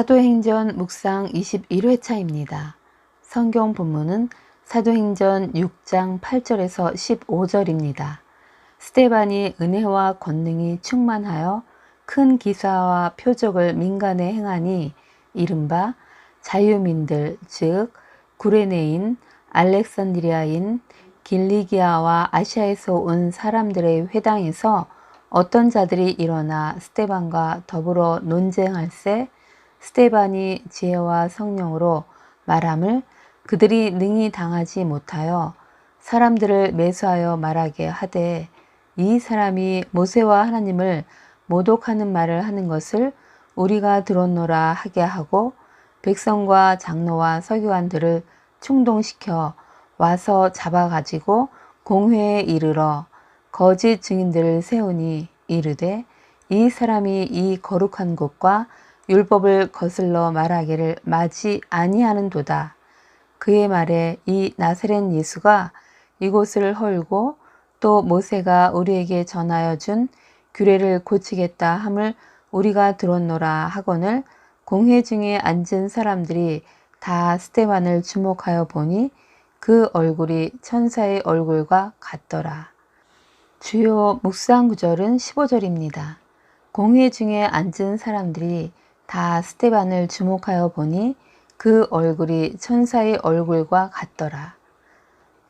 사도행전 묵상 21회차입니다. 성경 본문은 사도행전 6장 8절에서 15절입니다. 스테반이 은혜와 권능이 충만하여 큰 기사와 표적을 민간에 행하니 이른바 자유민들 즉 구레네인, 알렉산드리아인, 길리기아와 아시아에서 온 사람들의 회당에서 어떤 자들이 일어나 스테반과 더불어 논쟁할세 스테반이 지혜와 성령으로 말함을 그들이 능히 당하지 못하여 사람들을 매수하여 말하게 하되 이 사람이 모세와 하나님을 모독하는 말을 하는 것을 우리가 들었노라 하게 하고 백성과 장로와 서기관들을 충동시켜 와서 잡아가지고 공회에 이르러 거짓 증인들을 세우니 이르되 이 사람이 이 거룩한 곳과 율법을 거슬러 말하기를 마지 아니하는도다. 그의 말에 이 나사렛 예수가 이곳을 헐고 또 모세가 우리에게 전하여 준 규례를 고치겠다 함을 우리가 들었노라 하거늘 공회 중에 앉은 사람들이 다 스테반을 주목하여 보니 그 얼굴이 천사의 얼굴과 같더라. 주요 묵상 구절은 15절입니다. 공회 중에 앉은 사람들이 다 스테반을 주목하여 보니 그 얼굴이 천사의 얼굴과 같더라.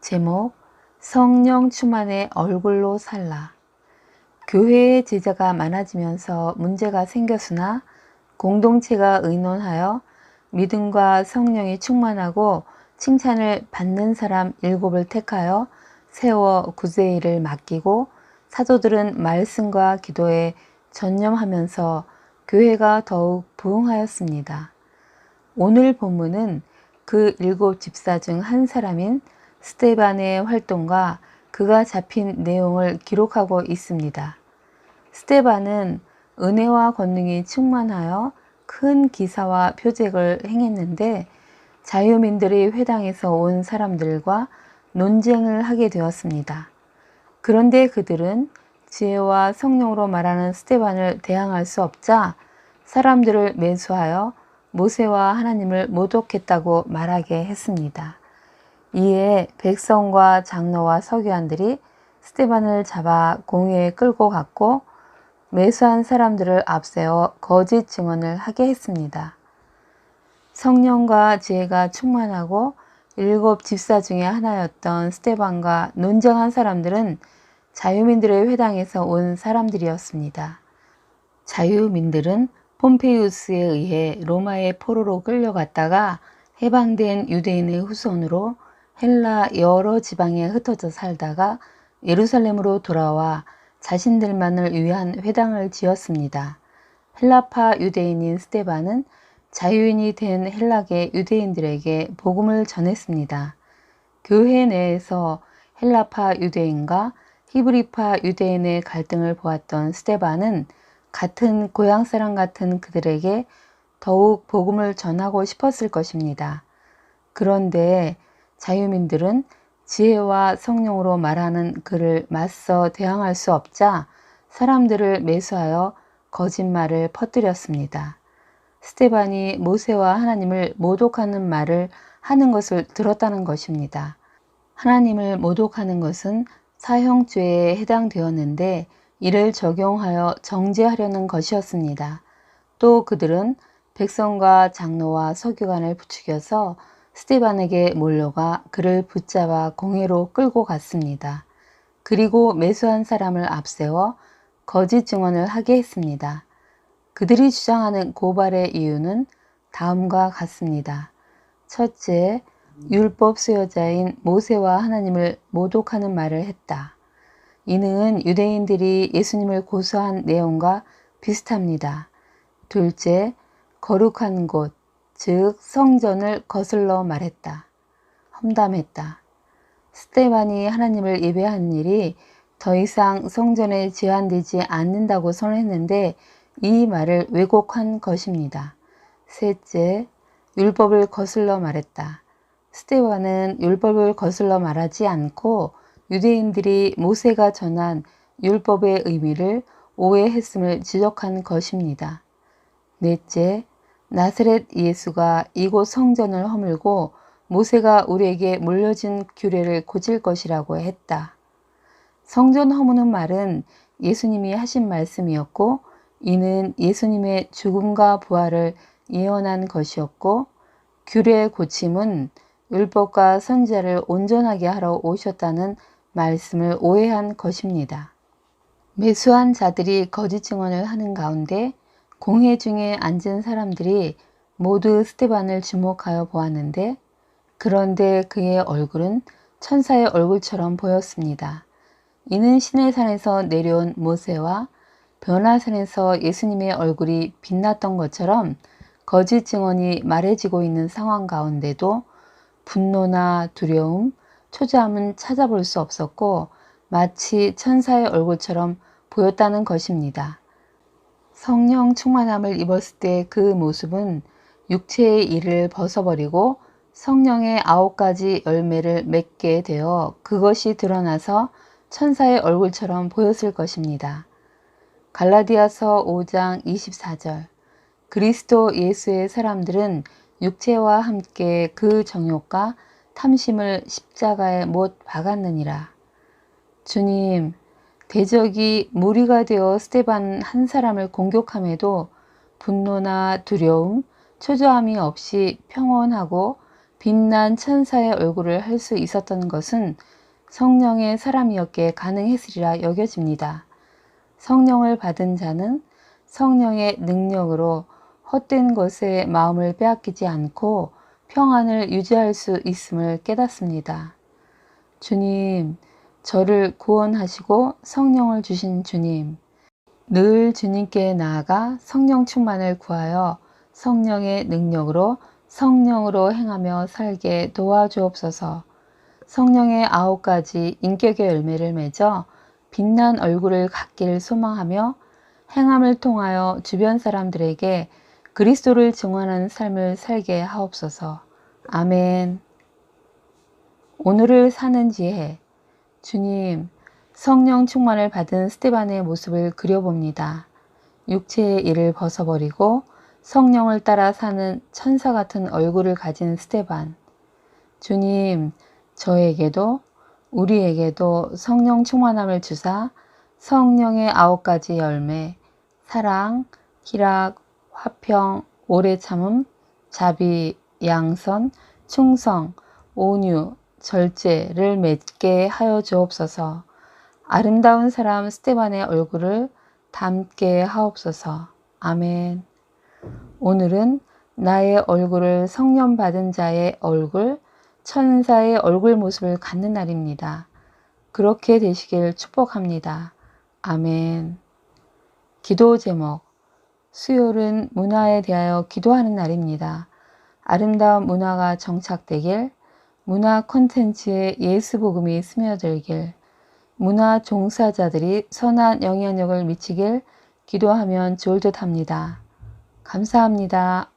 제목 성령 충만의 얼굴로 살라 교회의 제자가 많아지면서 문제가 생겼으나 공동체가 의논하여 믿음과 성령이 충만하고 칭찬을 받는 사람 일곱을 택하여 세워 구제일을 맡기고 사도들은 말씀과 기도에 전념하면서 교회가 더욱 부흥하였습니다. 오늘 본문은 그 일곱 집사 중 한 사람인 스테반의 활동과 그가 잡힌 내용을 기록하고 있습니다. 스테반은 은혜와 권능이 충만하여 큰 기사와 표적을 행했는데 자유민들의 회당에서 온 사람들과 논쟁을 하게 되었습니다. 그런데 그들은 지혜와 성령으로 말하는 스테반을 대항할 수 없자 사람들을 매수하여 모세와 하나님을 모독했다고 말하게 했습니다. 이에 백성과 장로와 서기관들이 스테반을 잡아 공회에 끌고 갔고 매수한 사람들을 앞세워 거짓 증언을 하게 했습니다. 성령과 지혜가 충만하고 일곱 집사 중에 하나였던 스테반과 논쟁한 사람들은 자유민들의 회당에서 온 사람들이었습니다. 자유민들은 폼페이우스에 의해 로마의 포로로 끌려갔다가 해방된 유대인의 후손으로 헬라 여러 지방에 흩어져 살다가 예루살렘으로 돌아와 자신들만을 위한 회당을 지었습니다. 헬라파 유대인인 스테반은 자유인이 된 헬라계 유대인들에게 복음을 전했습니다. 교회 내에서 헬라파 유대인과 히브리파 유대인의 갈등을 보았던 스테반은 같은 고향 사람 같은 그들에게 더욱 복음을 전하고 싶었을 것입니다. 그런데 자유민들은 지혜와 성령으로 말하는 그를 맞서 대항할 수 없자 사람들을 매수하여 거짓말을 퍼뜨렸습니다. 스테반이 모세와 하나님을 모독하는 말을 하는 것을 들었다는 것입니다. 하나님을 모독하는 것은 사형죄에 해당되었는데 이를 적용하여 정죄하려는 것이었습니다. 또 그들은 백성과 장로와 서기관을 부추겨서 스테반에게 몰려가 그를 붙잡아 공회로 끌고 갔습니다. 그리고 매수한 사람을 앞세워 거짓 증언을 하게 했습니다. 그들이 주장하는 고발의 이유는 다음과 같습니다. 첫째, 율법 수여자인 모세와 하나님을 모독하는 말을 했다. 이는 유대인들이 예수님을 고소한 내용과 비슷합니다. 둘째, 거룩한 곳, 즉 성전을 거슬러 말했다. 험담했다. 스테반이 하나님을 예배한 일이 더 이상 성전에 제한되지 않는다고 선언했는데 이 말을 왜곡한 것입니다. 셋째, 율법을 거슬러 말했다. 스테반은 율법을 거슬러 말하지 않고 유대인들이 모세가 전한 율법의 의미를 오해했음을 지적한 것입니다. 넷째, 나사렛 예수가 이곳 성전을 허물고 모세가 우리에게 물려준 규례를 고칠 것이라고 했다. 성전 허무는 말은 예수님이 하신 말씀이었고 이는 예수님의 죽음과 부활을 예언한 것이었고 규례 고침은 율법과 선지자를 온전하게 하러 오셨다는 말씀을 오해한 것입니다. 매수한 자들이 거짓 증언을 하는 가운데 공회 중에 앉은 사람들이 모두 스테반을 주목하여 보았는데 그런데 그의 얼굴은 천사의 얼굴처럼 보였습니다. 이는 신의 산에서 내려온 모세와 변화산에서 예수님의 얼굴이 빛났던 것처럼 거짓 증언이 말해지고 있는 상황 가운데도 분노나 두려움, 초조함은 찾아볼 수 없었고 마치 천사의 얼굴처럼 보였다는 것입니다. 성령 충만함을 입었을 때 그 모습은 육체의 일을 벗어버리고 성령의 아홉 가지 열매를 맺게 되어 그것이 드러나서 천사의 얼굴처럼 보였을 것입니다. 갈라디아서 5장 24절 그리스도 예수의 사람들은 육체와 함께 그 정욕과 탐심을 십자가에 못 박았느니라. 주님, 대적이 무리가 되어 스테반 한 사람을 공격함에도 분노나 두려움, 초조함이 없이 평온하고 빛난 천사의 얼굴을 할 수 있었던 것은 성령의 사람이었기에 가능했으리라 여겨집니다. 성령을 받은 자는 성령의 능력으로 헛된 것에 마음을 빼앗기지 않고 평안을 유지할 수 있음을 깨닫습니다. 주님, 저를 구원하시고 성령을 주신 주님, 늘 주님께 나아가 성령 충만을 구하여 성령의 능력으로 성령으로 행하며 살게 도와주옵소서. 성령의 아홉 가지 인격의 열매를 맺어 빛난 얼굴을 갖기를 소망하며 행함을 통하여 주변 사람들에게 그리스도를 증언하는 삶을 살게 하옵소서. 아멘. 오늘을 사는 지혜. 주님, 성령 충만을 받은 스테반의 모습을 그려봅니다. 육체의 일을 벗어버리고 성령을 따라 사는 천사 같은 얼굴을 가진 스테반. 주님, 저에게도 우리에게도 성령 충만함을 주사 성령의 아홉 가지 열매, 사랑, 희락, 화평, 오래 참음, 자비, 양선, 충성, 온유, 절제를 맺게 하여 주옵소서. 아름다운 사람 스테반의 얼굴을 담게 하옵소서. 아멘. 오늘은 나의 얼굴을 성령 받은 자의 얼굴, 천사의 얼굴 모습을 갖는 날입니다. 그렇게 되시길 축복합니다. 아멘. 기도 제목 수요일은 문화에 대하여 기도하는 날입니다. 아름다운 문화가 정착되길, 문화 콘텐츠에 예수 복음이 스며들길, 문화 종사자들이 선한 영향력을 미치길 기도하면 좋을 듯 합니다. 감사합니다.